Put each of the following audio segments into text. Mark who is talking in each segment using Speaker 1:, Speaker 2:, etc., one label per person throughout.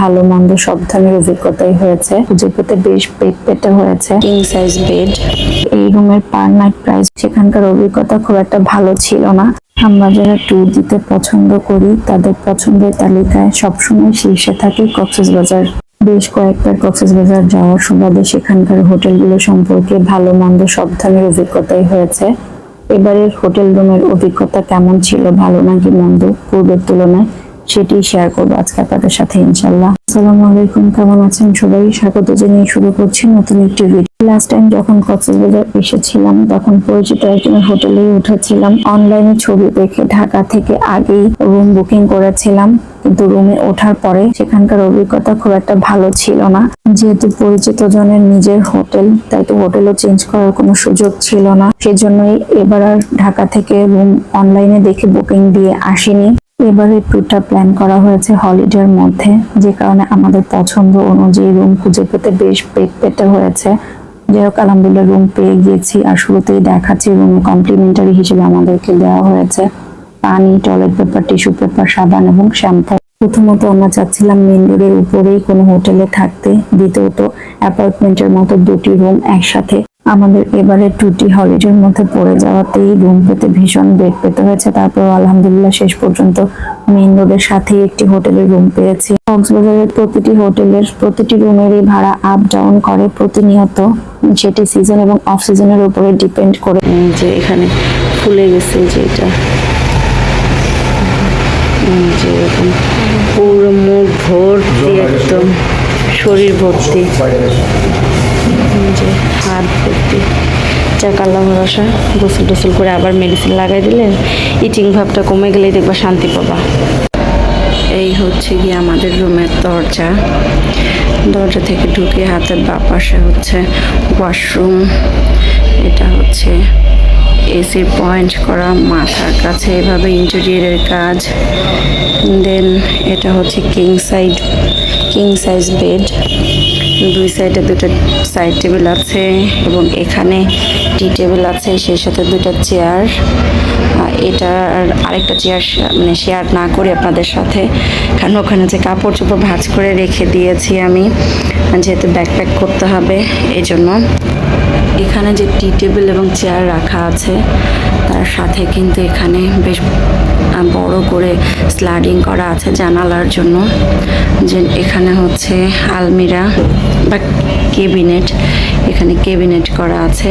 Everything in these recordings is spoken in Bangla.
Speaker 1: ভালো, মন্দ, সব ধরনের অভিজ্ঞতাই হয়েছে। পেতে বেশ পেট পেতে হয়েছে। কিং সাইজ বেড এই রুমের পার নাইট প্রাইস সেখানকার অভিজ্ঞতা খুব একটা ভালো ছিল না। আমরা যারা ট্যুর দিতে পছন্দ করি, তাদের পছন্দের তালিকায় সবসময় শীর্ষে থাকে কক্সবাজার বেশ কয়েকবার কক্সবাজার যাওয়ার সুবাদে সেখানকার হোটেলগুলো সম্পর্কে ভালো, মন্দ, সব ধরনের অভিজ্ঞতাই হয়েছে। এবারের হোটেল রুমের অভিজ্ঞতা কেমন ছিল, ভালো নাকি মন্দ, পূর্বের তুলনায়? সেটি শেয়ার করব আজকে আপনাদের সাথে ইনশাল্লাহ আসসালামু আলাইকুম, কেমন আছেন সবাই? স্বাগত জানিয়ে শুরু করছি নতুন একটি ভিডিও লাস্ট টাইম যখন কক্সবাজার এসেছিলাম, তখন পরিচিত একজন হোটেলে উঠেছিলাম। অনলাইনে ছবি দেখে ঢাকা থেকে আগেই রুম বুকিং করেছিলাম। কিন্তু রুমে ওঠার পরে সেখানকার অভিজ্ঞতা খুব একটা ভালো ছিল না। যেহেতু পরিচিত জনের নিজের হোটেল, তাই তো হোটেলও চেঞ্জ করার কোনো সুযোগ ছিল না। সেজন্যই এবার আর ঢাকা থেকে রুম অনলাইনে দেখে বুকিং দিয়ে আসিনি। এবারে ট্যুরটা প্ল্যান করা হয়েছে হলিডের মধ্যে, যে কারণে আমাদের পছন্দ অনুযায়ী রুম খুঁজে পেতে বেশ পেট পেতে হয়েছে। যাই হোক, আলহামদুলিল্লাহ রুম পেয়ে গিয়েছি আর শুরুতেই দেখাচ্ছি রুমে কমপ্লিমেন্টারি হিসেবে আমাদেরকে দেওয়া হয়েছে। পানি টয়লেট পেপার টিস্যু পেপার সাবান এবং শ্যাম্পু প্রথমত আমরা চাচ্ছিলাম মেন রোডের উপরেই কোনো হোটেলে থাকতে, দ্বিতীয়ত অ্যাপার্টমেন্টের মতো দুটি রুম একসাথে আমাদের এবারে টুটি হলিডের মধ্যে পড়ে যাওয়াতেই রুম পেতে ভীষণ বেগ পেতে হয়েছে। তারপর আলহামদুলিল্লাহ শেষ পর্যন্ত মেইন রোডের সাথেই একটি হোটেলের রুম পেয়েছি। কক্সবাজারের প্রতিটি হোটেলের প্রতিটি রুমেরই ভাড়া আপ ডাউন করে প্রতিনিয়ত সেটি সিজন এবং অফ সিজনের উপরে ডিপেন্ড করে।
Speaker 2: যে এখানে ফুলে গেছে যে এটা। ভর্তি একদম শরীর ভর্তি। হাত যাক আল্লাহ ভরসা গোসল টোসল করে আবার মেডিসিন লাগাই দিলে ইটিং ভাবটা কমে গেলেই দেখবা শান্তি পাবা। এই হচ্ছে গিয়ে আমাদের রুমের দরজা। দরজা থেকে ঢুকে হাতের বাঁ পাশে হচ্ছে ওয়াশরুম এটা হচ্ছে এসির পয়েন্ট করা, মাথার কাছে এভাবে ইন্টেরিয়রের কাজ। দেন এটা হচ্ছে king side king size bed দুই সাইডে দুটো সাইড টেবিল আছে এবং এখানে টি টেবিল আছে, সেই সাথে দুইটা চেয়ার। এটা আর আরেকটা চেয়ার মানে শেয়ার না করি আপনাদের সাথে। কারণ ওখানে যে কাপড় চোপড় ভাজ করে রেখে দিয়েছি আমি, যেহেতু ব্যাকপ্যাক করতে হবে এই জন্য এখানে যে টি টেবিল এবং চেয়ার রাখা আছে, তার সাথে কিন্তু এখানে বেশ বড় করে স্লাইডিং করা আছে জানালার জন্য। যে এখানে হচ্ছে আলমিরা বা কেবিনেট এখানে কেবিনেট করা আছে।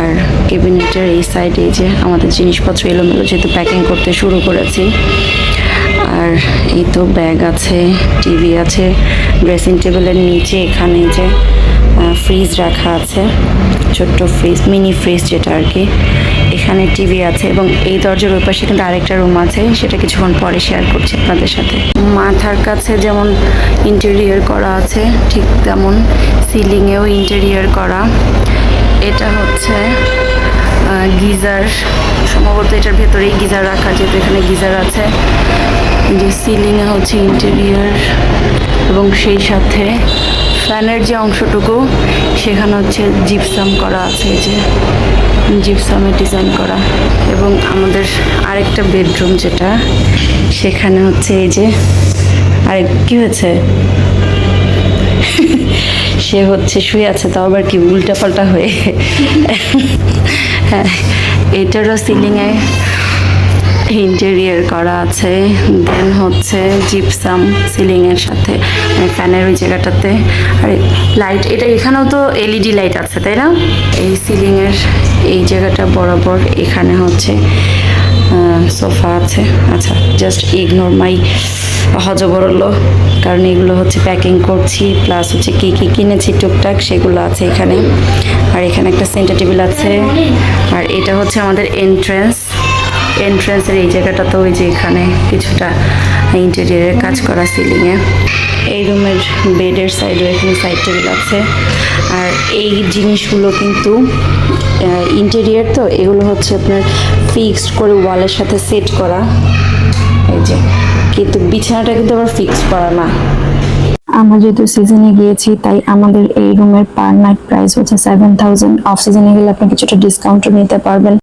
Speaker 2: আর কেবিনেটের এই সাইডে যে আমাদের জিনিসপত্র এলোমেলো যেহেতু প্যাকিং করতে শুরু করেছি, আর এই তো ব্যাগ আছে টিভি আছে ড্রেসিং টেবিলের নিচে এখানে যে ফ্রিজ রাখা আছে, ছোট্ট ফ্রিজ মিনি ফ্রিজ যেটা আর কি, এখানে টিভি আছে এবং এই দরজার ওই পাশে কিন্তু আরেকটা রুম আছে, সেটা কিছুক্ষণ পরে শেয়ার করছি আপনাদের সাথে। মাথার কাছে যেমন ইন্টেরিয়র করা আছে, ঠিক তেমন সিলিংয়েও ইন্টেরিয়র করা। এটা হচ্ছে গিজার। সম্ভবত এটার ভেতরেই গিজার রাখা, যেহেতু এখানে গিজার আছে। যে সিলিংয়ে হচ্ছে ইন্টেরিয়র এবং সেই সাথে ফ্যানের যে অংশটুকু, সেখানে হচ্ছে জিপসাম করা আছে যে জিপসামে ডিজাইন করা। এবং আমাদের আরেকটা বেডরুম যেটা, সেখানে হচ্ছে এই যে, আরেক কি হয়েছে? সে হচ্ছে, শুয়ে আছে, তাও আবার কি উল্টাপাল্টা হয়ে। হ্যাঁ এটারও সিলিংয়ে ইন্টেরিয়ার করা আছে দেন হচ্ছে জিপসাম সিলিং এর সাথে ফ্যানের ওই জায়গাটাতে। আর লাইট এটা এখানেও তো এলইডি লাইট আছে, তাই না? এই সিলিংয়ের এই জায়গাটা বরাবর এখানে হচ্ছে সোফা আছে। আচ্ছা জাস্ট ইগনোর মাই হজবরল কারণ এগুলো হচ্ছে প্যাকিং করছি প্লাস হচ্ছে কী কী কিনেছি টুকটাক, সেগুলো আছে এখানে। আর এখানে একটা সেন্টার টেবিল আছে। আর এটা হচ্ছে আমাদের এন্ট্রেন্স এন্ট্রেন্সের এই জায়গাটা তো ওই যে এখানে কিছুটা ইন্টেরিয়ারের কাজ করা সিলিংয়ে এই রুমের বেডের সাইডে এখানে সাইড টেবিল আছে। আর এই জিনিসগুলো কিন্তু ইন্টেরিয়ার তো, এগুলো হচ্ছে আপনার ফিক্সড করে ওয়ালের সাথে সেট করা। এই যে, কিন্তু বিছানাটা কিন্তু আবার ফিক্সড করা না।
Speaker 1: আমরা যেহেতু সিজনে গিয়েছি, তাই আমাদের এই রুমের পার নাইট প্রাইস হচ্ছে সেভেন থাউজেন্ড অফ সিজনে গেলে আপনি কিছুটা ডিসকাউন্টও নিতে পারবেন।